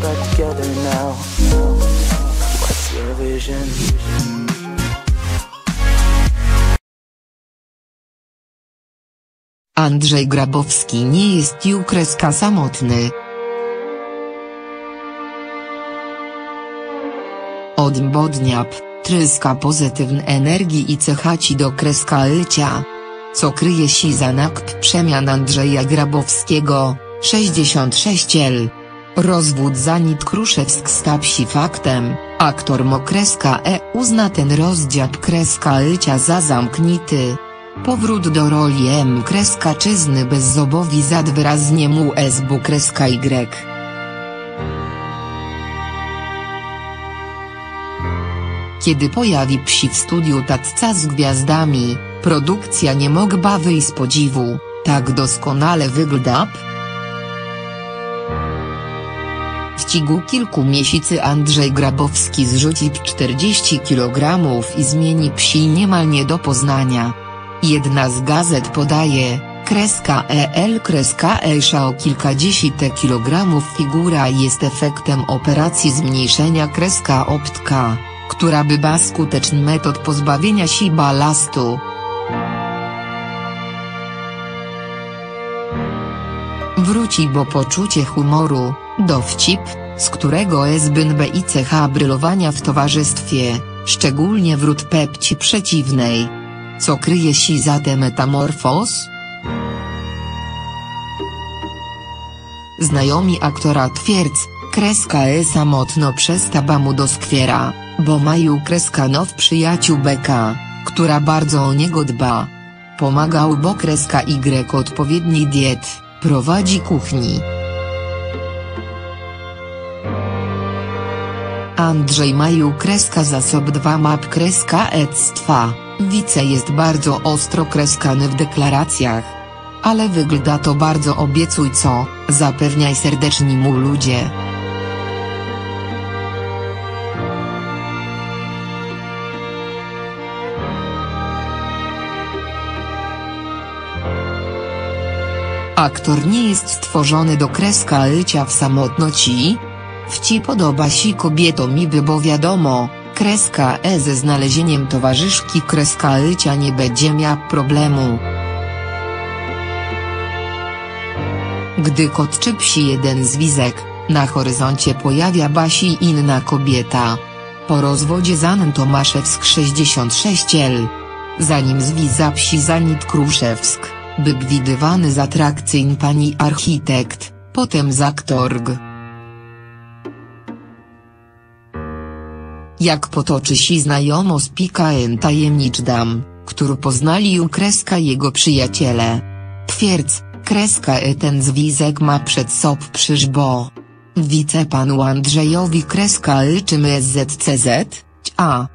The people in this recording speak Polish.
back together now. What's your vision? Andrzej Grabowski nie jest kreska samotny. Odmbodniap, tryska pozytywnej energii i cechaci do kreska lycia. Co kryje się za nakp przemian Andrzeja Grabowskiego, 66L. Rozwód Zanit Kruszewsk stał się faktem, aktor Mokreska E uzna ten rozdział kreska lycia za zamknity. Powrót do roli M kreska czyzny bez zad wyraznie mu SB kreska Y. Kiedy pojawi psi w studiu Tacca z gwiazdami, produkcja nie mogła wyjść z podziwu, tak doskonale wygląda. W ciągu kilku miesięcy Andrzej Grabowski zrzuci 40 kg i zmieni psi niemal nie do poznania. Jedna z gazet podaje, kreska EL kreska Elsza o kilkadziesiąt kilogramów figura jest efektem operacji zmniejszenia kreska optka, która była skuteczny metod pozbawienia się balastu. Wróci bo poczucie humoru, dowcip, z którego SBN B i cecha brylowania w towarzystwie, szczególnie wrót pepci przeciwnej. Co kryje się za te metamorfos? Znajomi aktora twierdz, kreska e samotno przestaba mu doskwiera, bo mają kreska now przyjaciół Beka, która bardzo o niego dba. Pomagał bo kreska Y odpowiedni diet, prowadzi kuchni. Andrzej Maju kreska zasob 2 map kreska ectwa. Wice jest bardzo ostro kreskany w deklaracjach. Ale wygląda to bardzo obiecująco, zapewniaj serdeczni mu ludzie. Aktor nie jest stworzony do kreska w samotności? Wci podoba się kobietom i by bo wiadomo, Kreska E ze znalezieniem towarzyszki kreska Lycia nie będzie miał problemu. Gdy kot czy psi jeden zwizek, na horyzoncie pojawia basi inna kobieta. Po rozwodzie z Ann Tomaszewsk 66L. Zanim zwiza psi Zanit Kruszewsk, by widywany z atrakcyjn pani architekt, potem z aktorg. Jak potoczy się znajomość PKN tajemniczdam, który poznali u kreska jego przyjaciele. Twierdz, kreska e ten zwizek ma przed sob przyżbo. Wice panu Andrzejowi kreska y czym SZCZ, a.